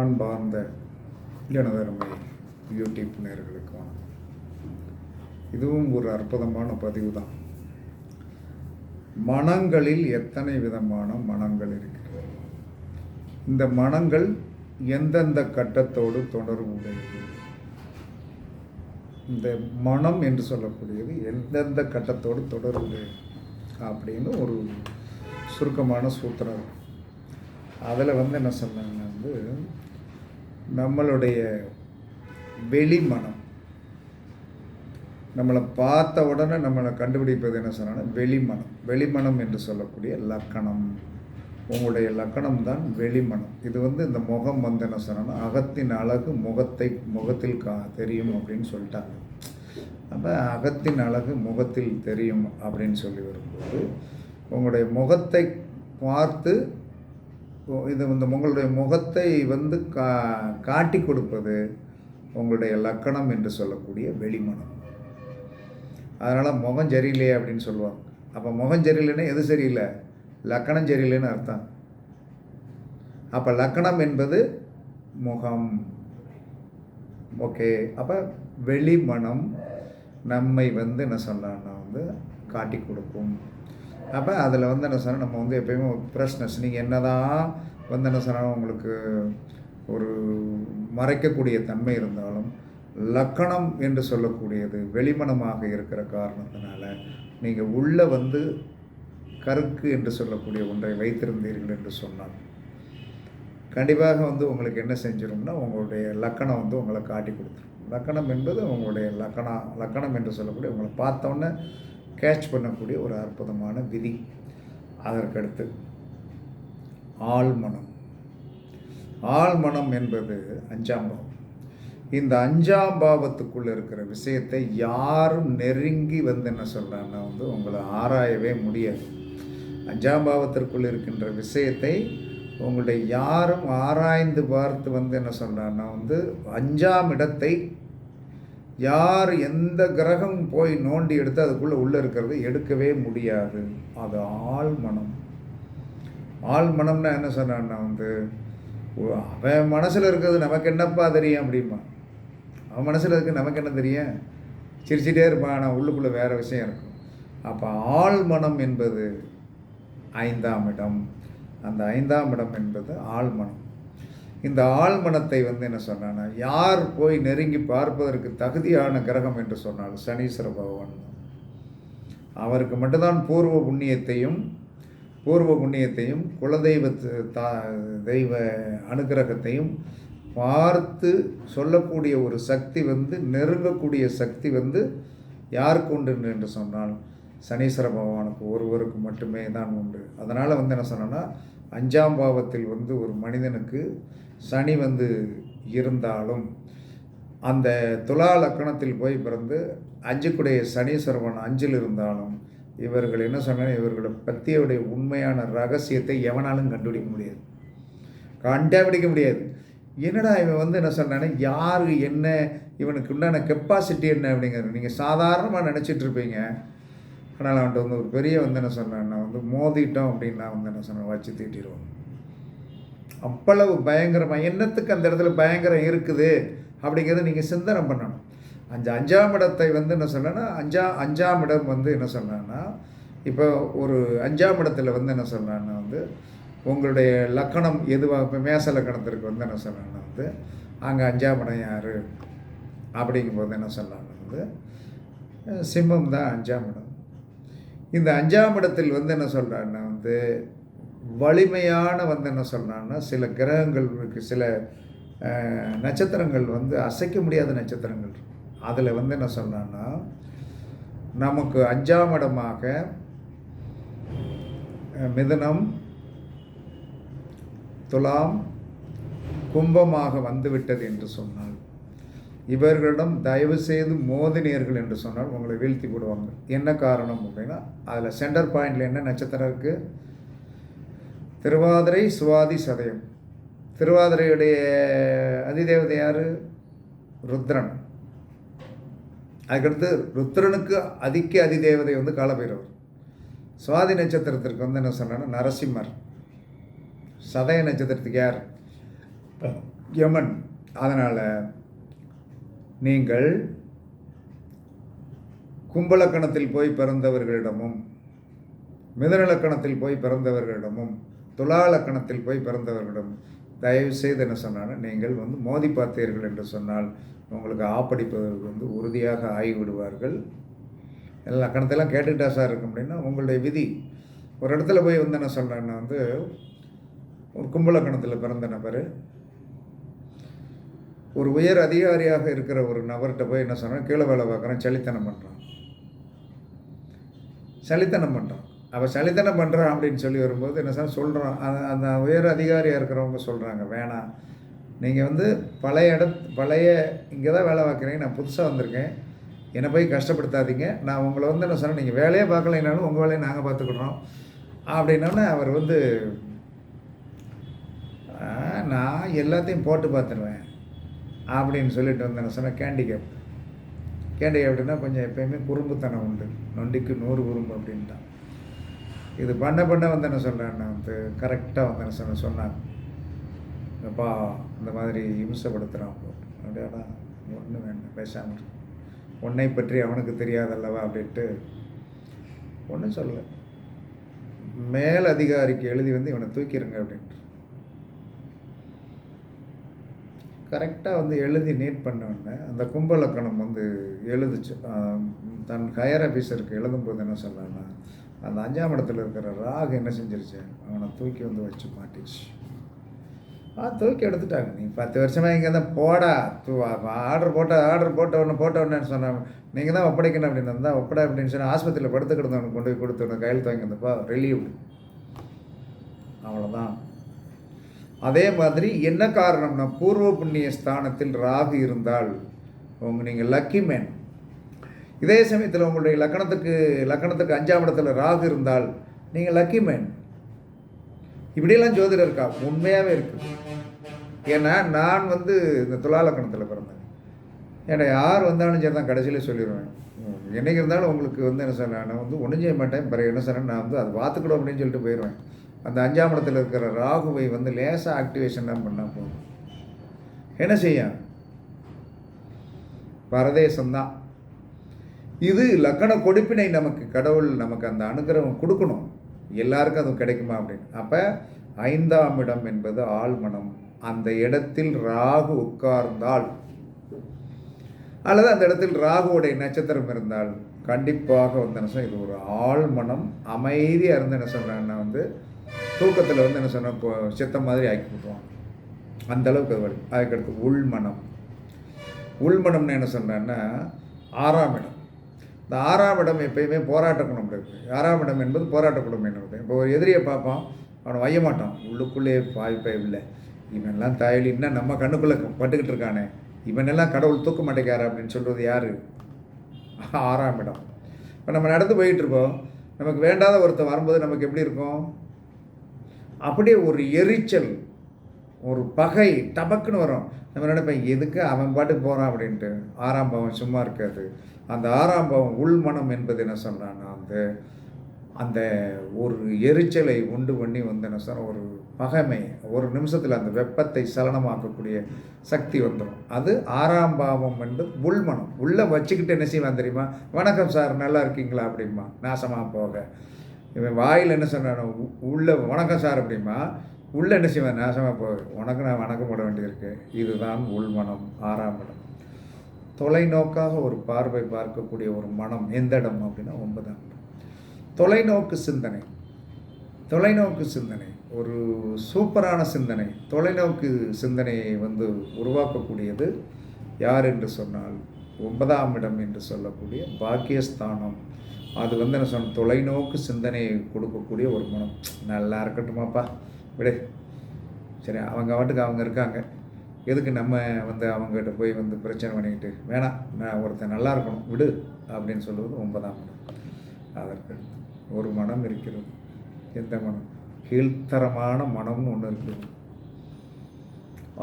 அன்பார்ந்த எனதருமை யூடியூப் நேர்களுக்கு வணக்கம். இதுவும் ஒரு அற்புதமான பதிவு தான் மனங்களில் எத்தனை விதமான மனங்கள் இருக்கிறது? இந்த மனங்கள் எந்தெந்த கட்டத்தோடு தொடர்புடையது இந்த மனம் என்று சொல்லக்கூடியது எந்தெந்த கட்டத்தோடு தொடர்புடையது அப்படின்னு ஒரு சுருக்கமான சூத்திரம் அதில் வந்து என்ன சொன்னாங்க வந்து நம்மளுடைய வெளிமனம். நம்மளை பார்த்த உடனே நம்மளை கண்டுபிடிப்பது என்ன சொன்னாங்கன்னா வெளிமனம். வெளிமனம் என்று சொல்லக்கூடிய லக்கணம். உங்களுடைய லக்கணம் தான் வெளிமனம். இது வந்து இந்த முகம் வந்து என்ன சொன்னா அகத்தின் அழகு முகத்தை முகத்தில் கா தெரியும் அப்படின்னு சொல்லிட்டாங்க. அப்போ அகத்தின் அழகு முகத்தில் தெரியும் அப்படின்னு சொல்லி வரும்போது உங்களுடைய முகத்தை பார்த்து இது இந்த உங்களுடைய முகத்தை வந்து கா காட்டி கொடுப்பது உங்களுடைய லக்கணம் என்று சொல்லக்கூடிய வெளிமனம். அதனால் முகம் சரியில்லையே அப்படின்னு சொல்லுவாங்க. அப்போ முகம் சரியில்லைன்னா எது சரியில்லை? லக்கணம் சரியில்லைன்னு அர்த்தம். அப்போ லக்கணம் என்பது முகம். ஓகே அப்போ வெளிமனம் நம்மை வந்து என்ன சொல்லலாம்னா வந்து காட்டி கொடுக்கும். அப்போ அதில் வந்து என்ன சொன்னால் நம்ம வந்து எப்பயுமே ஃப்ரெஷ்னஸ் நீங்கள் என்ன தான் வந்து என்ன சொன்னாலும் உங்களுக்கு ஒரு மறைக்கக்கூடிய தன்மை இருந்தாலும் லக்கணம் என்று சொல்லக்கூடியது வெளிமனமாக இருக்கிற காரணத்தினால நீங்கள் உள்ளே வந்து கருக்கு என்று சொல்லக்கூடிய ஒன்றை வைத்திருந்தீர்கள் என்று சொன்னால் கண்டிப்பாக வந்து உங்களுக்கு என்ன செஞ்சிடும்னா உங்களுடைய லக்கணம் வந்து உங்களை காட்டி கொடுத்துரும். லக்கணம் என்பது உங்களுடைய லக்கணம் லக்கணம் என்று சொல்லக்கூடிய உங்களை பார்த்தோன்னே கேட்ச் பண்ணக்கூடிய ஒரு அற்புதமான விதி. அதற்கடுத்து ஆழ்மனம். ஆழ்மனம் என்பது அஞ்சாம் பாவம். இந்த அஞ்சாம் பாவத்துக்குள்ளே இருக்கிற விஷயத்தை யாரும் நெருங்கி வந்து என்ன சொல்கிறாங்கன்னா வந்து உங்களை ஆராயவே முடியாது. அஞ்சாம் பாவத்திற்குள் இருக்கின்ற விஷயத்தை உங்களுடைய யாரும் ஆராய்ந்து பார்த்து வந்து என்ன சொல்கிறாங்கன்னா வந்து அஞ்சாம் இடத்தை யார் எந்த கிரகம் போய் நோண்டி எடுத்து அதுக்குள்ளே உள்ளே இருக்கிறது எடுக்கவே முடியாது. அது ஆழ்மனம் ஆழ்மனம்னா என்ன சொன்னான்னா வந்து அவன் மனசில் இருக்கிறது நமக்கு என்னப்பா தெரியும் அப்படிமா அவன் மனசில் இருக்கு நமக்கு என்ன தெரியும்? சிரிச்சிட்டே இருப்பான் ஆனால் உள்ளுக்குள்ளே வேறு விஷயம் இருக்கும். அப்போ ஆழ்மனம் என்பது ஐந்தாம் இடம். அந்த ஐந்தாம் இடம் என்பது ஆழ்மனம் இந்த ஆழ்மனத்தை வந்து என்ன சொன்னான்னா யார் போய் நெருங்கி பார்ப்பதற்கு தகுதியான கிரகம் என்று சொன்னால் சனீஸ்வர பகவான். அவருக்கு மட்டும்தான் பூர்வ புண்ணியத்தையும் பூர்வ புண்ணியத்தையும் குலதெய்வ தா தெய்வ அனுகிரகத்தையும் பார்த்து சொல்லக்கூடிய ஒரு சக்தி வந்து நெருங்கக்கூடிய சக்தி வந்து யாருக்கு உண்டு என்று சொன்னால் சனீஸ்வர பகவானுக்கு ஒருவருக்கு மட்டுமே தான் உண்டு. அதனால் வந்து என்ன சொன்னோன்னா அஞ்சாம் பாவத்தில் வந்து ஒரு மனிதனுக்கு சனி வந்து இருந்தாலும் அந்த துலா லக்கணத்தில் போய் பிறந்து அஞ்சுக்குடைய சனீஸ்வரவன் அஞ்சில் இருந்தாலும் இவர்கள் என்ன சொன்னாலும் இவர்களை பற்றியுடைய உண்மையான ரகசியத்தை எவனாலும் கண்டுபிடிக்க முடியாது. கண்டுபிடிக்க முடியாது. என்னடா இவன் வந்து என்ன சொன்னானே? யார் என்ன இவனுக்கு உண்டான கெப்பாசிட்டி என்ன அப்படிங்கிறது. நீங்கள் சாதாரணமாக நினச்சிட்டு இருப்பீங்க. ஆனால் அவன்கிட்ட வந்து ஒரு பெரிய வந்து என்ன சொன்னான்னா வந்து மோதிட்டோம் அப்படின்னா வந்து என்ன சொன்னேன் வச்சு தீட்டிடுவோம். அவ்வளவு பயங்கரமாக என்னத்துக்கு அந்த இடத்துல பயங்கரம் இருக்குது? அப்படிங்கிறத நீங்கள் சிந்தனை பண்ணணும். அஞ்சு அஞ்சாம் இடத்தை வந்து என்ன சொன்னேன்னா அஞ்சா அஞ்சாம் இடம் வந்து என்ன சொன்னான்னா இப்போ ஒரு அஞ்சாம் இடத்துல வந்து என்ன சொன்னான்னா வந்து உங்களுடைய லக்கணம் எதுவாக இப்போ மேச லக்கணத்திற்கு வந்து என்ன சொன்னான்னா வந்து அங்கே அஞ்சாம் இடம் யார்? அப்படிங்கும்போது என்ன சொன்னான்னா வந்து சிம்மம் தான் அஞ்சாம் இடம். இந்த அஞ்சாம் இடத்தில் வந்து என்ன சொல்கிறான்னா வந்து வலிமையான வந்து என்ன சொல்கிறான்னா சில கிரகங்கள் இருக்கு சில நட்சத்திரங்கள் வந்து அசைக்க முடியாத நட்சத்திரங்கள் அதில் வந்து என்ன சொல்கிறான்னா நமக்கு அஞ்சாம் இடமாக மிதனம் துலாம் கும்பமாக வந்துவிட்டது என்று சொன்னால் இவர்களிடம் தயவு செய்து மோதினியர்கள் என்று சொன்னால் உங்களை வீழ்த்தி போடுவாங்க என்ன காரணம் அப்படின்னா அதில் சென்டர் பாயிண்டில் என்ன நட்சத்திரம் இருக்குது திருவாதிரை சுவாதி சதயம். திருவாதிரையுடைய அதிதேவதை யார்? ருத்ரன். அதுக்கடுத்து ருத்ரனுக்கு அதிக்க அதிதேவதை வந்து காலபைரவர். சுவாதி நட்சத்திரத்திற்கு வந்து என்ன சொன்னா நரசிம்மர். சதய நட்சத்திரத்துக்கு யார்? யமன். அதனால் நீங்கள் கும்பலக்கணத்தில் போய் பிறந்தவர்களிடமும் மிதனலக்கணத்தில் போய் பிறந்தவர்களிடமும் துலாலக்கணத்தில் போய் பிறந்தவர்களிடம் தயவு செய்து என்ன சொன்னால் நீங்கள் வந்து மோதி பார்த்தீர்கள் என்று சொன்னால் உங்களுக்கு ஆப்படிப்பவர்கள் வந்து உறுதியாக ஆகிவிடுவார்கள். எல்லா கணத்தெல்லாம் கேட்டுக்கிட்டா சார் இருக்கும் அப்படின்னா உங்களுடைய விதி. ஒரு இடத்துல போய் வந்து என்ன சொல்கிறேன்னா வந்து ஒரு கும்பலக்கணத்தில் பிறந்த நபர் ஒரு உயர் அதிகாரியாக இருக்கிற ஒரு நபர்கிட்ட போய் என்ன சொன்னால் கீழே வேலை பார்க்குறேன் சளித்தனம் பண்ணுறான் சளித்தனம் பண்ணுறான் அவள் சளித்தனம் பண்ணுறான் அப்படின்னு சொல்லி வரும்போது என்ன சார் சொல்கிறான் அந்த உயர் அதிகாரியாக இருக்கிறவங்க சொல்கிறாங்க வேணாம். நீங்கள் வந்து பழைய இட பழைய இங்கே தான் வேலை பார்க்குறீங்க. நான் புதுசாக வந்திருக்கேன். என்னை போய் கஷ்டப்படுத்தாதீங்க. நான் உங்களை வந்து என்ன சொன்னேன் நீங்கள் வேலையே பார்க்கலைனாலும் உங்கள் வேலையை நாங்கள் பார்த்துக்கிட்றோம் அப்படின்னோடனே அவர் வந்து நான் எல்லாத்தையும் போட்டு பார்த்துருவேன் அப்படின்னு சொல்லிட்டு வந்து என்ன சொன்னேன் கேண்டிகேப் அப்படின்னா கொஞ்சம் எப்பயுமே குறும்புத்தனம் உண்டு. நொண்டிக்கு நூறு குறும்பு அப்படின்ட்டான் இது பண்ண பண்ண வந்து என்ன சொல்கிறேன் நான் வந்து கரெக்டாக வந்து என்ன சொன்ன சொன்னாங்க அப்பா இந்த மாதிரி இம்சப்படுத்துகிறான் போட்டு அப்படியாடா ஒன்றும் வேண்டாம் பேசாமல் உன்னை பற்றி அவனுக்கு தெரியாதல்லவா? அப்படின்ட்டு ஒன்றும் சொல்லலை. மேல் அதிகாரிக்கு எழுதி வந்து இவனை தூக்கிடுங்க அப்படின்ட்டு. கரெக்டாக வந்து எழுதி நீட் பண்ண உடனே அந்த கும்பலக்கணம் வந்து எழுதுச்சு. தன் ஹையர் ஆஃபீஸருக்கு எழுதும்போது என்ன சொன்னான்னா அந்த அஞ்சாம் இடத்துல இருக்கிற ராகு என்ன செஞ்சிருச்சு? அவனை தூக்கி வந்து வச்சு மாட்டிச்சு. ஆ தூக்கி எடுத்துட்டாங்க. நீ பத்து வருஷமாக இங்கே தான் போடா தூ ஆர்டர் போட்ட ஆர்டர் போட்ட உடனே போட்ட உடனே சொன்னாங்க நீங்கள் தான் ஒப்படைக்கணும் அப்படின்னு இருந்தால் ஒப்படை அப்படின்னு சொன்னால் ஆஸ்பத்திரியில் படுத்து அவனுக்கு கொண்டு போய் கொடுத்து உடனே கையில் ரிலீவ் ரிலீவ்டு அவ்வளோதான் அதே மாதிரி என்ன காரணம்னா பூர்வ புண்ணிய ஸ்தானத்தில் ராகு இருந்தால் உங்க நீங்கள் லக்கி மேன் இதே சமயத்தில் உங்களுடைய லக்கணத்துக்கு லக்கணத்துக்கு அஞ்சாம் இடத்துல ராகு இருந்தால் நீங்கள் லக்கி மேன் இப்படியெல்லாம் ஜோதிடர் இருக்கா? உண்மையாகவே இருக்கு. ஏன்னா நான் வந்து இந்த துலா லக்கணத்தில் பிறந்தேன். ஏன்னா யார் வந்தாலும் சரி தான் கடைசியில் சொல்லிடுவேன் உம், என்னைக்கு இருந்தாலும் உங்களுக்கு வந்து என்ன சொன்னேன் நான் வந்து ஒன்றும் செய்ய மாட்டேன். பிறகு என்ன சொன்னேன் நான் வந்து அதை பார்த்துக்கணும் அப்படின்னு சொல்லிட்டு போயிடுவேன் அந்த அஞ்சாம் இடத்துல இருக்கிற ராகுவை வந்து லேசாக ஆக்டிவேஷன் தான் பண்ணால் போதும். என்ன செய்ய பரதேசம்தான். இது லக்கண கொடுப்பினை நமக்கு கடவுள் நமக்கு அந்த அனுகிரகம் கொடுக்கணும். எல்லாருக்கும் அது கிடைக்குமா அப்படின்னு. அப்போ ஐந்தாம் இடம் என்பது ஆழ்மனம். அந்த இடத்தில் ராகு உட்கார்ந்தால் அல்லது அந்த இடத்தில் ராகுவுடைய நட்சத்திரம் இருந்தால் கண்டிப்பாக வந்து என்ன இது ஒரு ஆழ்மனம். அமைதியாக இருந்து என்ன சொல்கிறாங்கன்னா வந்து தூக்கத்தில் வந்து என்ன சொன்ன சித்தம் மாதிரி ஆக்கி விட்டுருவாங்க அந்த அளவுக்கு அது வழி அதுக்கடுத்து உள்மனம். உள்மனம்னு என்ன சொல்கிறேன்னா ஆறாம் இடம் இந்த ஆறாம் இடம் எப்பயுமே போராட்ட குணம் இருக்குது ஆறாம் இடம் என்பது போராட்ட குணம் என்னது இப்போ ஒரு எதிரியை பார்ப்போம் அவனை வைய மாட்டான். உள்ளுக்குள்ளே பாய்ப்பே இல்லை. இவனெல்லாம் தாயலின்னா நம்ம கண்ணுக்குள்ளே பட்டுக்கிட்டு இருக்கானே. இவனெல்லாம் கடவுள் தூக்க மாட்டேங்கிறார் அப்படின்னு சொல்கிறது யார்? ஆறாம் இடம் இப்போ நம்ம நடந்து போயிட்டுருப்போம் நமக்கு வேண்டாத ஒருத்தன் வரும்போது நமக்கு எப்படி இருக்கும்? அப்படியே ஒரு எரிச்சல் ஒரு பகை டபக்குன்னு வரும். நம்ம நினைப்பேன் எதுக்கு அவன் பாட்டுக்கு போகிறான் அப்படின்ட்டு. ஆறாம் பாவம் சும்மா இருக்காது. அந்த ஆறாம் பாவம் உள்மனம் என்பது என்ன சொல்கிறான்னா அந்த அந்த ஒரு எரிச்சலை உண்டு பண்ணி வந்து என்ன சொல்ற ஒரு பகைமை ஒரு நிமிஷத்தில் அந்த வெப்பத்தை சலனமாக்கக்கூடிய சக்தி வந்துடும் அது ஆறாம் பாவம் என்பது உள்மனம் உள்ளே வச்சுக்கிட்டு என்ன செய்வான் தெரியுமா? வணக்கம் சார் நல்லா இருக்கீங்களா அப்படிம்பா. நாசமாக போக. இவன் வாயில் என்ன சொன்னான் உள்ளே வணக்கம் சார் அப்படிமா உள்ளே என்ன செய்வேன்? நாசமாக போக உனக்கு நான் வணக்கம் போட வேண்டியிருக்கு. இதுதான் உள்மனம் ஆறாம் இடம். தொலைநோக்காக ஒரு பார்வை பார்க்கக்கூடிய ஒரு மனம் எந்த இடம் அப்படின்னா ஒன்பதாம் இடம். தொலைநோக்கு சிந்தனை. தொலைநோக்கு சிந்தனை. ஒரு சூப்பரான சிந்தனை. தொலைநோக்கு சிந்தனையை வந்து உருவாக்கக்கூடியது யார் என்று சொன்னால் ஒன்பதாம் இடம் என்று சொல்லக்கூடிய பாக்கியஸ்தானம். அது வந்து என்ன சொன்ன தொலைநோக்கு சிந்தனையை கொடுக்கக்கூடிய ஒரு மனம் நல்லா இருக்கட்டுமாப்பா. விடு. சரி அவங்க வாட்டுக்கு அவங்க இருக்காங்க. எதுக்கு நம்ம வந்து அவங்ககிட்ட போய் வந்து பிரச்சனை பண்ணிக்கிட்டு வேணாம் நான் ஒருத்தன் நல்லா இருக்கணும் விடு அப்படின்னு சொல்லுவது ஒன்பதாம் மனம். அதற்கு ஒரு மனம் இருக்கிறது. எந்த மனம்? கீழ்த்தரமான மனம்னு ஒன்று இருக்குது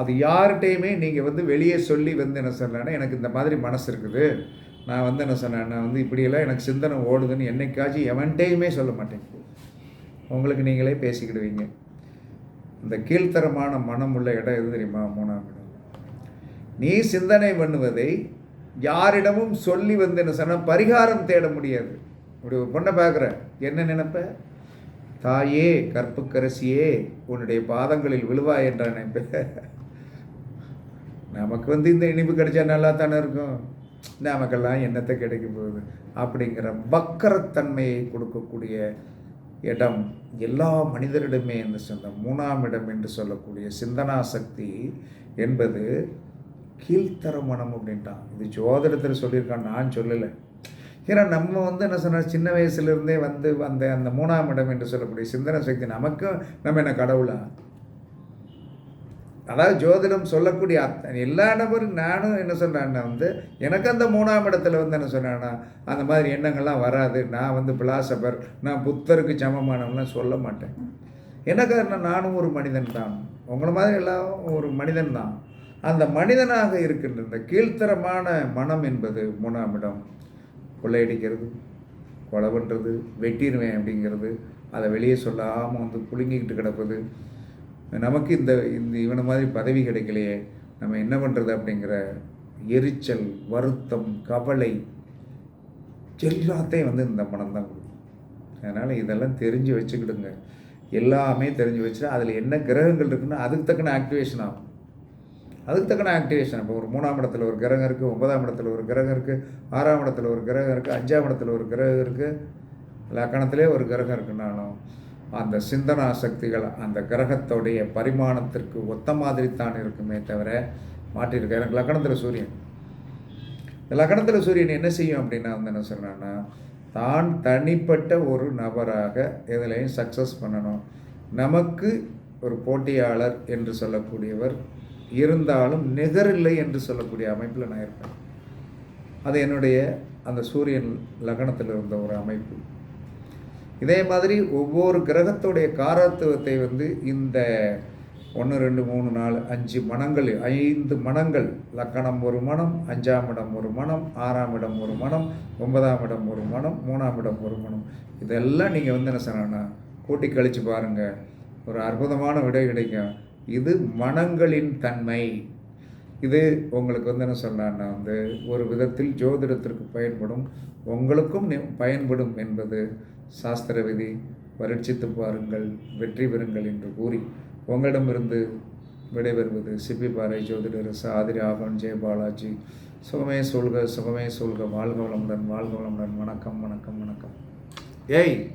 அது யார்கிட்டையுமே நீங்கள் வந்து வெளியே சொல்லி வந்து என்ன சொல்லலைன்னா எனக்கு இந்த மாதிரி மனசு இருக்குது. நான் வந்து என்ன சொன்னேன் நான் வந்து இப்படியெல்லாம் எனக்கு சிந்தனை ஓடுதுன்னு என்னைக்காச்சும் எவன்கிட்டையுமே சொல்ல மாட்டேன். உங்களுக்கு நீங்களே பேசிக்கிடுவீங்க. இந்த கீழ்த்தரமான மனம் உள்ள இடம் எது தெரியுமா மூணாம் இடம். நீ சிந்தனை பண்ணுவதை யாரிடமும் சொல்லி வந்து என்ன சொன்னால் பரிகாரம் தேட முடியாது. இப்படி ஒரு பொண்ணை பார்க்குற என்ன நினைப்ப? தாயே கற்புக்கரசியே உன்னுடைய பாதங்களில் விழுவாய் என்ற நினைப்ப நமக்கு வந்து இந்த இனிப்பு கிடைச்சா நல்லா தானே இருக்கும். நமக்கெல்லாம் என்னத்தை கிடைக்க போகுது அப்படிங்கிற வக்கரத்தன்மையை கொடுக்கக்கூடிய இடம் எல்லா மனிதரிடமே என்று சொன்ன மூணாம் இடம் என்று சொல்லக்கூடிய சிந்தனா சக்தி என்பது கீழ்த்தர மனம் அப்படின்ட்டான். இது ஜோதிடத்தில் சொல்லியிருக்கான் நான் சொல்லலை. ஏன்னா நம்ம வந்து என்ன சொன்ன சின்ன வயசுலேருந்தே வந்து அந்த அந்த மூணாம் இடம் என்று சொல்லக்கூடிய சிந்தனை சக்தி நமக்கும் நம்ம என்ன கடவுளா? அதாவது ஜோதிடம் சொல்லக்கூடிய அத்தனை எல்லா நபரும் நானும் என்ன சொல்கிறேன்னா வந்து எனக்கு அந்த மூணாம் இடத்துல வந்து என்ன சொன்னேன்னா அந்த மாதிரி எண்ணங்கள்லாம் வராது. நான் வந்து பிலாசபர் நான் புத்தருக்கு சமமானவன்லாம் சொல்ல மாட்டேன். என்ன காரணம் நானும் ஒரு மனிதன் தான். உங்களை மாதிரி எல்லாம் ஒரு மனிதன் தான். அந்த மனிதனாக இருக்கின்ற இந்த கீழ்த்தரமான மனம் என்பது மூணாம் இடம். கொள்ளையடிக்கிறது கொலை பண்ணுறது வெட்டிடுவேன் அப்படிங்கிறது அதை வெளியே சொல்லாமல் வந்து புழுங்கிக்கிட்டு கிடப்பது நமக்கு இந்த இந்த இவனை மாதிரி பதவி கிடைக்கலையே நம்ம என்ன பண்ணுறது அப்படிங்கிற எரிச்சல் வருத்தம் கவலை எல்லாத்தையும் வந்து இந்த பணம் தான் கொடுக்கும். அதனால் இதெல்லாம் தெரிஞ்சு வச்சுக்கிடுங்க. எல்லாமே தெரிஞ்சு வச்சுட்டு அதில் என்ன கிரகங்கள் இருக்குன்னா அதுக்கு தக்கன ஆக்டிவேஷன் ஆகும். அதுக்கு தக்கன ஆக்டிவேஷன் இப்போ ஒரு மூணாம் இடத்துல ஒரு கிரகம் இருக்குது ஒன்பதாம் இடத்துல ஒரு கிரகம் இருக்குது ஆறாம் இடத்துல ஒரு கிரகம் இருக்குது அஞ்சாம் இடத்துல ஒரு கிரகம் இருக்குது லக்கணத்திலே ஒரு கிரகம் இருக்குன்னாலும் அந்த சிந்தனா சக்திகள் அந்த கிரகத்தோடைய பரிமாணத்திற்கு ஒத்த மாதிரி தான் இருக்குமே தவிர மாற்றிருக்கு எனக்கு லக்கணத்தில் சூரியன். இந்த லக்கணத்தில் சூரியன் என்ன செய்யும் அப்படின்னா வந்து என்ன சொன்னான்னா தான் தனிப்பட்ட ஒரு நபராக எதுலையும் சக்ஸஸ் பண்ணணும். நமக்கு ஒரு போட்டியாளர் என்று சொல்லக்கூடியவர் இருந்தாலும் நிகரில்லை என்று சொல்லக்கூடிய அமைப்பில் நான் இருப்பேன் அது என்னுடைய அந்த சூரியன் லக்னத்தில் இருந்த ஒரு அமைப்பு. இதே மாதிரி ஒவ்வொரு கிரகத்துடைய காரத்துவத்தை வந்து இந்த ஒன்று ரெண்டு மூணு நாலு அஞ்சு மனங்கள் ஐந்து மனங்கள். லக்கணம் ஒரு மனம் அஞ்சாம் இடம் ஒரு மனம் ஆறாம் இடம் ஒரு மனம் ஒன்பதாம் இடம் ஒரு மனம் மூணாம் இடம் ஒரு மனம். இதெல்லாம் நீங்கள் வந்து என்ன சொன்னா கூட்டி கழித்து பாருங்கள் ஒரு அற்புதமான விடை கிடைக்கும் இது மனங்களின் தன்மை. இது உங்களுக்கு வந்து என்ன சொன்னான்னா வந்து ஒரு விதத்தில் ஜோதிடத்திற்கு பயன்படும் உங்களுக்கும் பயன்படும் என்பது. சாஸ்திர விதி பரீட்சித்து பாருங்கள் வெற்றி பெறுங்கள் என்று கூறி உங்களிடமிருந்து விடைபெறுவது சிப்பிப்பாறை ஜோதிடர் சாதிரி ஆகன் ஜெய பாலாஜி. சுகமே சொல்க சுகமே சொல்க வாழ்க வளமுடன் வாழ்க வளமுடன். வணக்கம் வணக்கம் வணக்கம். ஏய்!